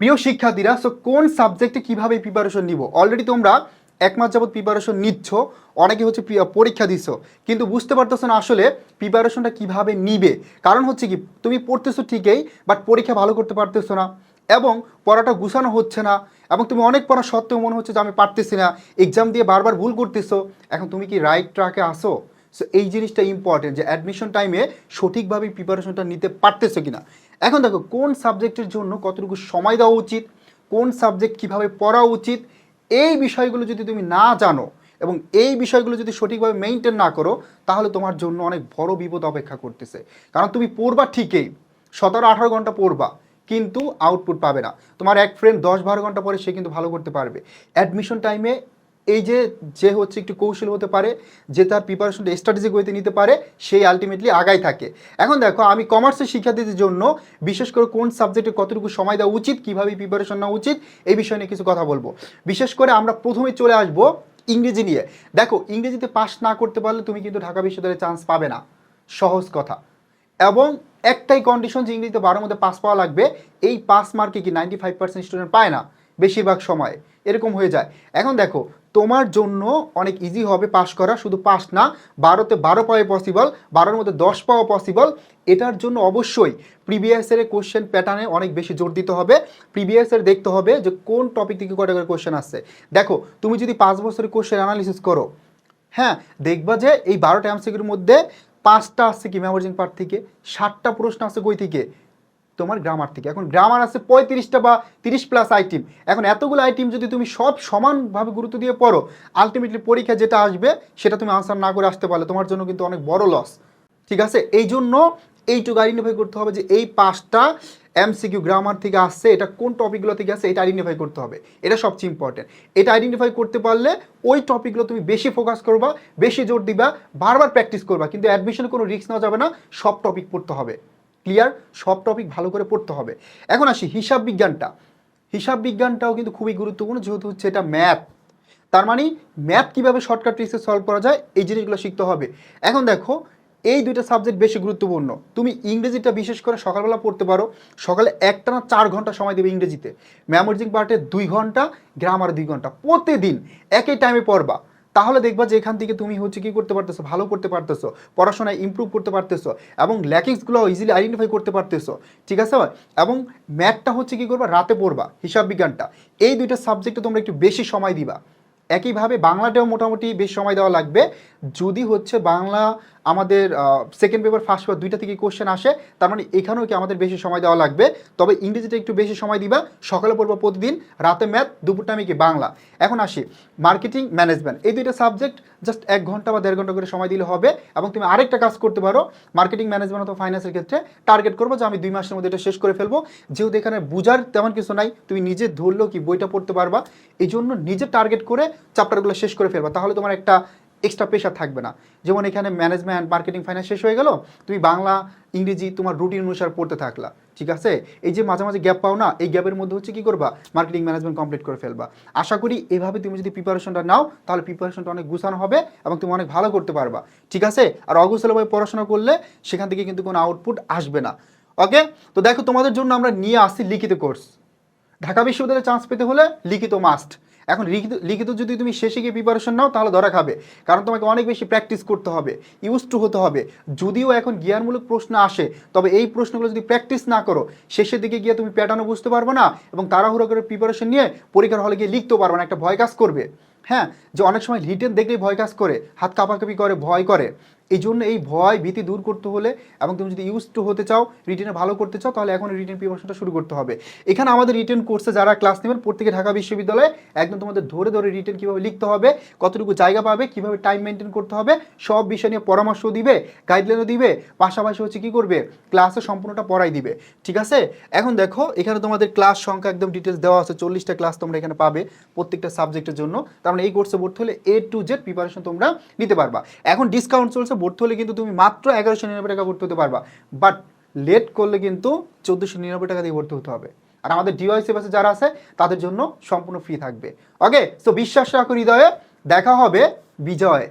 প্রিয় শিক্ষার্থীরা সো কোন সাবজেক্টে কীভাবে প্রিপারেশন নিব? অলরেডি তোমরা এক মাস যাবত প্রিপারেশন নিচ্ছ, অনেকে হচ্ছে প্রি- পরীক্ষা দিচ্ছ, কিন্তু বুঝতে পারতেছো না আসলে প্রিপারেশনটা কীভাবে নিবে। কারণ হচ্ছে কি, তুমি পড়তেছো ঠিকই বাট পরীক্ষা ভালো করতে পারতেছো না, এবং পড়াটা গুছানো হচ্ছে না, এবং তুমি অনেক পড়া সত্ত্বেও মনে হচ্ছে যে আমি পারতেছি না এক্সাম দিয়ে বারবার ভুল করতেছো, এখন তুমি কি রাইট ট্র্যাকে আসো সো এই জিনিসটা ইম্পর্টেন্ট যে অ্যাডমিশন টাইমে সঠিকভাবে প্রিপারেশনটা নিতে পারতেছো কিনা। এখন দেখো, কোন সাবজেক্টের জন্য কতটুকু সময় দেওয়া উচিত, কোন সাবজেক্ট কীভাবে পড়া উচিত, এই বিষয়গুলো যদি তুমি না জানো এবং এই বিষয়গুলো যদি সঠিকভাবে মেনটেন না করো, তাহলে তোমার জন্য অনেক বড় বিপদ অপেক্ষা করতেছে। কারণ তুমি পড়বা ঠিকই, সতেরো আঠারো ঘণ্টা পড়বা, কিন্তু আউটপুট পাবে না। তোমার এক ফ্রেন্ড দশ বারো ঘণ্টা পরে সে কিন্তু ভালো করতে পারবে। অ্যাডমিশন টাইমে এই যে যে হচ্ছে একটু কৌশল হতে পারে, যে তার প্রিপারেশনটা স্ট্র্যাটেজিক ওয়েতে নিতে পারে, সেই আলটিমেটলি আগাই থাকে। এখন দেখো, আমি কমার্সের শিক্ষার্থীদের জন্য বিশেষ করে কোন সাবজেক্টে কতটুকু সময় দেওয়া উচিত, কীভাবে প্রিপারেশন নেওয়া উচিত, এই বিষয় নিয়ে কিছু কথা বলব। বিশেষ করে আমরা প্রথমে চলে আসব ইংরেজি নিয়ে। দেখো, ইংরেজিতে পাস না করতে পারলে তুমি কিন্তু ঢাকা বিশ্ববিদ্যালয়ে চান্স পাবে না। সহজ কথা। এবং একটাই কন্ডিশন যে ইংরেজিতে বারোর মধ্যে পাস পাওয়া লাগবে, এই পাস মার্কে কি নাইনটি ফাইভ পার্সেন্ট স্টুডেন্ট পায় না? বেশিরভাগ সময়। এরকম হয়ে যায়। এখন দেখো, তোমার জন্য অনেক ইজি হবে পাস করা, শুধু পাস না, বারোতে বারো পাওয়া পসিবল বারোর মধ্যে দশ পাওয়া পসিবল এটার জন্য অবশ্যই প্রিভিয়াসের কোশ্চেন প্যাটার্নে অনেক বেশি জোর দিতে হবে। প্রিভিয়াসের দেখতে হবে যে কোন টপিক থেকে কটা করে কোশ্চেন আসছে। দেখো, তুমি যদি পাঁচ বছরের কোশ্চেন অ্যানালিসিস করো হ্যাঁ দেখবা যে এই বারোটা এমসিকিউর মধ্যে পাঁচটা আসছে কি মেমোরিজিং পার্ট থেকে ষাটটা প্রশ্ন আসছে কই থেকে? তোমার গ্রামার থেকে। এখন গ্রামার আছে পঁয়ত্রিশটা বা তিরিশ প্লাস আইটেম এখন এতগুলো আইটেম যদি তুমি সব সমানভাবে গুরুত্ব দিয়ে পড়ো আলটিমেটলি পরীক্ষা যেটা আসবে, সেটা তুমি আনসার না করে আসতে পারলে তোমার জন্য কিন্তু অনেক বড় লস ঠিক আছে? এই জন্য এইটুকু আইডেন্টিফাই করতে হবে যে এই পাঁচটা এমসিকিউ গ্রামার থেকে আসছে, এটা কোন টপিকগুলো থেকে আসছে, এটা আইডেন্টিফাই করতে হবে। এটা সবচেয়ে ইম্পর্টেন্ট এটা আইডেন্টিফাই করতে পারলে ওই টপিকগুলো তুমি বেশি ফোকাস করবা, বেশি জোর দিবা, বারবার প্র্যাকটিস করবা। কিন্তু অ্যাডমিশনে কোনো রিস্ক নেওয়া যাবে না, সব টপিক পড়তে হবে। ক্লিয়ার সব টপিক ভালো করে পড়তে হবে। এখন আসি হিসাব বিজ্ঞানটা। হিসাব বিজ্ঞানটাও কিন্তু খুবই গুরুত্বপূর্ণ, যেহেতু হচ্ছে এটা ম্যাথ তার মানে ম্যাথ কীভাবে শর্টকাট ট্রিক্সে সলভ করা যায়, এই জিনিসগুলো শিখতে হবে। এখন দেখো, এই দুইটা সাবজেক্ট বেশি গুরুত্বপূর্ণ। তুমি ইংরেজিটা বিশেষ করে সকালবেলা পড়তে পারো, সকালে একটা না চার ঘণ্টা সময় দেবে ইংরেজিতে। ম্যামোরিজিং পার্টে দুই ঘণ্টা গ্রামার দুই ঘণ্টা। প্রতিদিন একই টাইমে পড়বা। তাহলে দেখবা যে এখান থেকে তুমি হচ্ছে কি করতে পারতেছো, ভালো করতে পারতেছো, পড়াশোনায় ইম্প্রুভ করতে পারতেছো এবং ল্যাকিংসগুলো ইজিলি আইডেন্টিফাই করতে পারতেছো, ঠিক আছে? এবং ম্যাথটা হচ্ছে কি করবা? রাতে পড়বা, হিসাব বিজ্ঞানটা। এই দুইটা সাবজেক্টে তোমরা একটু বেশি সময় দিবা। একইভাবে বাংলাটাও মোটামুটি বেশ সময় দেওয়া লাগবে। যদি হচ্ছে বাংলা আমাদের সেকেন্ড পেপার ফার্স্ট পেপার দুইটা থেকে কোশ্চেন আসে, তার মানে এখানেও কি আমাদের বেশি সময় দেওয়া লাগবে? তবে ইংরেজিটা একটু বেশি সময় দিবা, সকালে পড়ব প্রতিদিন, রাতে ম্যাথ দুপুর টাইমে কি বাংলা। এখন আসি মার্কেটিং ম্যানেজমেন্ট এই দুইটা সাবজেক্ট জাস্ট এক ঘণ্টা বা দেড় ঘণ্টা করে সময় দিলে হবে, এবং তুমি আরেকটা কাজ করতে পারো মার্কেটিং ম্যানেজমেন্ট অথবা ফাইন্যান্সের ক্ষেত্রে টার্গেট করব যে আমি দুই মাসের মধ্যে এটা শেষ করে ফেলব। যেহেতু এখানে বুঝার তেমন কিছু নাই, তুমি নিজে ধরলেও কি বইটা পড়তে পারবা এই জন্য নিজে টার্গেট করে চ্যাপ্টারগুলো শেষ করে ফেলবা। তাহলে তোমার একটা এক্সট্রা প্রেশার থাকবে না। যেমন এখানে ম্যানেজমেন্ট মার্কেটিং ফাইন্যান্স শেষ হয়ে গেল, তুমি বাংলা, ইংরেজি তোমার রুটিন অনুসার পড়তে থাকলা, ঠিক আছে? এই যে মাঝে মাঝে গ্যাপ পাও না এই গ্যাপের মধ্যে হচ্ছে কি করবা? মার্কেটিং ম্যানেজমেন্ট কমপ্লিট করে ফেলবা। আশা করি এভাবে তুমি যদি প্রিপারেশনটা নাও, তাহলে প্রিপারেশনটা অনেক গুছানো হবে এবং তুমি অনেক ভালো করতে পারবা, ঠিক আছে? আর অগুছালোভাবে পড়াশোনা করলে, সেখান থেকে কিন্তু কোনো আউটপুট আসবে না। ওকে তো দেখো তোমাদের জন্য আমরা নিয়ে আসছি লিখিত কোর্স ঢাকা বিশ্ববিদ্যালয়ে চান্স পেতে হলে লিখিত মাস্ট এখন লিখিত লিখিত যদি তুমি শেষে গিয়ে প্রিপারেশন নাও, তাহলে ধরা খাবে। কারণ তোমাকে অনেক বেশি প্র্যাকটিস করতে হবে ইউজ টু হতে হবে। যদিও এখন জ্ঞানমূলক প্রশ্ন আসে, তবে এই প্রশ্নগুলো যদি প্র্যাকটিস না করো, শেষের দিকে গিয়ে তুমি প্যাটার্নও বুঝতে পারবে না এবং তাড়াহুড়ো করে প্রিপারেশন নিয়ে পরীক্ষার হলে গিয়ে লিখতেও পারবে না, একটা ভয় কাজ করবে। হ্যাঁ? যে অনেক সময় রিটেন দেখলেই ভয় কাজ করে, হাত কাঁপাকাঁপি করে, ভয় করে। এই জন্য এই ভয় ভীতি দূর করতে হলে এবং তুমি যদি ইউজ টু হতে চাও রিটেনে ভালো করতে চাও, তাহলে এখন রিটেন প্রিপারেশনটা শুরু করতে হবে। এখানে আমাদের রিটেন কোর্সে যারা ক্লাস নেবেন, প্রত্যেকে ঢাকা বিশ্ববিদ্যালয়ে একদম তোমাদের ধরে ধরে রিটেন কীভাবে লিখতে হবে, কতটুকু জায়গা পাবে, কীভাবে টাইম মেনটেন করতে হবে, সব বিষয় নিয়ে পরামর্শ দিবে গাইডলাইনও দিবে, পাশাপাশি হচ্ছে কী করবে ক্লাসে সম্পূর্ণটা পড়াই দিবে। ঠিক আছে? এখন দেখো, এখানে তোমাদের ক্লাস সংখ্যা একদম ডিটেলস দেওয়া আছে, চল্লিশটা ক্লাস তোমরা এখানে পাবে প্রত্যেকটা সাবজেক্টের জন্য। তার মানে এই কোর্সে ভর্তি হলে এ টু জেড প্রিপারেশন তোমরা নিতে পারবা। এখন ডিসকাউন্ট চলছে ভর্তি হলে কিন্তু তুমি মাত্র এগারোশো নিরানব্বই টাকা ভর্তি হতে পারবা। বাট লেট করলে কিন্তু চোদ্দোশো নিরানব্বই টাকা দিয়ে ভর্তি হতে হবে। আর আমাদের ডিওয়াইসি বাসে যারা আছে, তাদের জন্য সম্পূর্ণ ফ্রি থাকবে। ওকে তো বিশ্বাস রাখো হৃদয়ে, দেখা হবে বিজয়।